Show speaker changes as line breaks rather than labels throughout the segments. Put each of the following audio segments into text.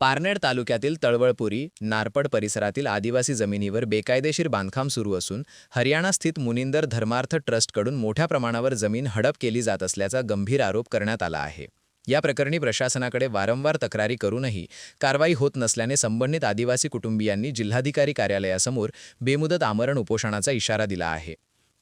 पारनेर तालुक्यातील तळवळपुरी नारपड परिसरातील आदिवासी जमिनीवर बेकायदेशीर बांधकाम सुरू असून हरियाणा स्थित मुनिंदर धर्मार्थ ट्रस्टकडून मोठ्या प्रमाणावर जमीन हडप केली जात असल्याचा गंभीर आरोप करण्यात आला आहे. या प्रकरणी प्रशासनाकडे वारंवार तक्रारी करूनही कारवाई होत नसल्याने संबंधित आदिवासी कुटुंबियांनी जिल्हाधिकारी कार्यालयासमोर बेमुदत आमरण उपोषणाचा इशारा दिला आहे.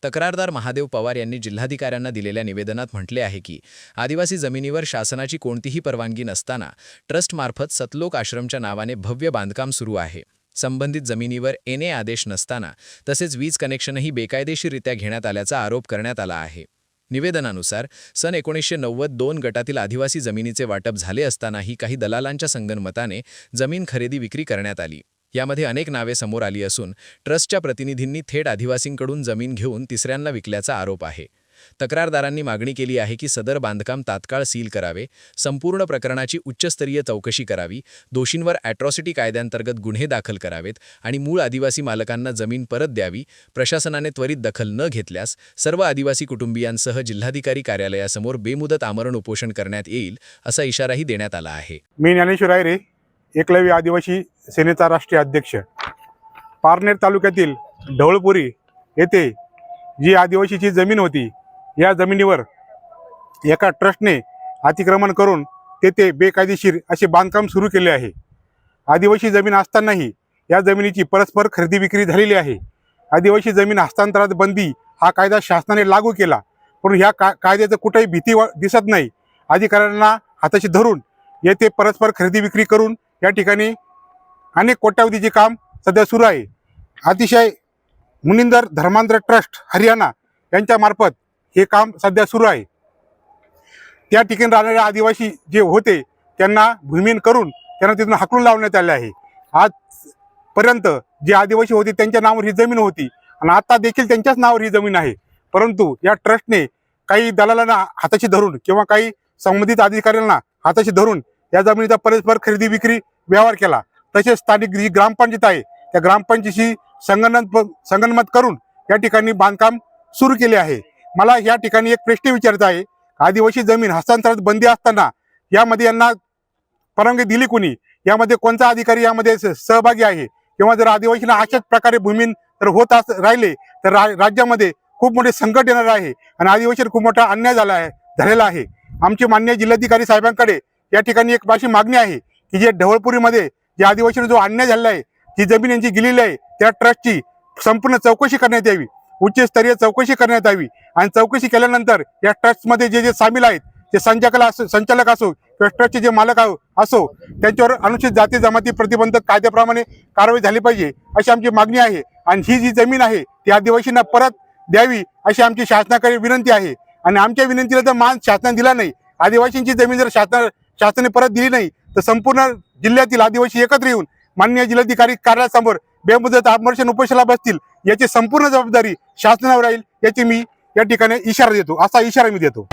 तक्रारदार महादेव पवार यांनी जिल्हाधिकाऱ्यांना दिलेल्या निवेदनात म्हटले आहे की आदिवासी जमिनीवर शासनाची कोणतीही परवानगी नसताना ट्रस्टमार्फत सतलोक आश्रमच्या नावाने भव्य बांधकाम सुरू आहे. संबंधित जमिनीवर एन ए आदेश नसताना तसेच वीज कनेक्शनही बेकायदेशीररित्या घेण्यात आल्याचा आरोप करण्यात आला आहे. निवेदनानुसार सन एकोणीसशे नव्वद दोन गटातील आदिवासी जमिनीचे वाटप झाले असतानाही काही दलालांच्या संगनमताने जमीन खरेदी विक्री करण्यात आली. यामध्ये अनेक नावे समोर आली असून ट्रस्टच्या प्रतिनिधींनी थेट आदिवासींकडून जमीन घेऊन तिसऱ्यांना विकल्याचा आरोप आहे. तक्रारदारांनी मागणी केली आहे की सदर बांधकाम तात्काळ सील करावे संपूर्ण प्रकरणाची उच्चस्तरीय चौकशी करावी दोषींवर अॅट्रॉसिटी कायद्यांतर्गत गुन्हे दाखल करावेत आणि मूळ आदिवासी मालकांना जमीन परत द्यावी प्रशासनाने त्वरित दखल न घेतल्यास सर्व आदिवासी कुटुंबियांसह जिल्हाधिकारी कार्यालयासमोर बेमुदत आमरण उपोषण करण्यात येईल असा इशाराही देण्यात आला आहे.
मी ज्ञानेश्वर रे. एकलव्य आदिवासी सेनेचा राष्ट्रीय अध्यक्ष. पारनेर तालुक्यातील ढवळपुरी येथे जी आदिवासीची जमीन होती या जमिनीवर एका ट्रस्टने अतिक्रमण करून तेथे बेकायदेशीर असे बांधकाम सुरू केले आहे. आदिवासी जमीन असतानाही या जमिनीची परस्पर खरेदी विक्री झालेली आहे. आदिवासी जमीन हस्तांतरात बंदी हा कायदा शासनाने लागू केला पण ह्या का कायद्याचं कुठेही भीती दिसत नाही. अधिकाऱ्यांना हाताशी धरून येथे परस्पर खरेदी विक्री करून या ठिकाणी अनेक कोट्यावधीचे काम सध्या सुरू आहे. अतिशय मुनिंदर धर्मांतर ट्रस्ट हरियाणा यांच्यामार्फत हे काम सध्या सुरू आहे. त्या ठिकाणी राहणारे आदिवासी जे होते त्यांना भूमिहीन करून त्यांना तिथून हाकलून लावण्यात आले आहे. आजपर्यंत जे आदिवासी होते त्यांच्या नावावर ही जमीन होती आणि आता देखील त्यांच्याच नावावर ही जमीन आहे. परंतु या ट्रस्टने काही दलालांना हाताशी धरून किंवा काही संबंधित अधिकाऱ्यांना हाताशी धरून या जमिनीचा परस्पर खरेदी विक्री व्यवहार केला. तसेच स्थानिक जी ग्रामपंचायत आहे त्या ग्रामपंचायतीशी संगणन संगनमत करून या ठिकाणी बांधकाम सुरू केले आहे. मला या ठिकाणी एक प्रश्न विचारायचा आहे. आदिवासी जमीन हस्तांतरण बंदी असताना यामध्ये यांना परवानगी दिली कोणी? यामध्ये कोणता अधिकारी यामध्ये स- सहभागी आहे? किंवा जर आदिवासींना अशाच प्रकारे भूमी जर होत अस राहिले तर रा राज्यामध्ये खूप मोठे संकट येणार आहे आणि आदिवासीवर खूप मोठा अन्याय झाला आहे झालेला आहे. आमचे मान्य जिल्हाधिकारी साहेबांकडे या ठिकाणी एक अशी मागणी आहे. की जे ढवळपुरीमध्ये जे आदिवासींना जो अन्याय झालेला आहे जी जमीन यांची गेलेली आहे त्या ट्रस्टची संपूर्ण चौकशी करण्यात यावी. उच्चस्तरीय चौकशी करण्यात यावी. आणि चौकशी केल्यानंतर या ट्रस्टमध्ये जे जे सामील आहेत ते संचालक असो संचालक असो किंवा ट्रस्टचे जे मालक असो त्यांच्यावर अनुसूचित जाती जमाती प्रतिबंधक कायद्याप्रमाणे कारवाई झाली पाहिजे अशी आमची मागणी आहे. आणि ही जी जमीन आहे ती आदिवासींना परत द्यावी अशी आमची शासनाकडे विनंती आहे. आणि आमच्या विनंतीला जर मान शासनाने दिला नाही. आदिवासींची जमीन जर शासन शासनाने परत दिली नाही तर संपूर्ण जिल्ह्यातील आदिवासी एकत्र येऊन माननीय जिल्हाधिकारी कार्यालयासमोर बेमुदत आत्मर्शन उपोषणाला बसतील याची संपूर्ण जबाबदारी शासनावर राहील याची मी या ठिकाणी इशारा देतो असा इशारा मी देतो.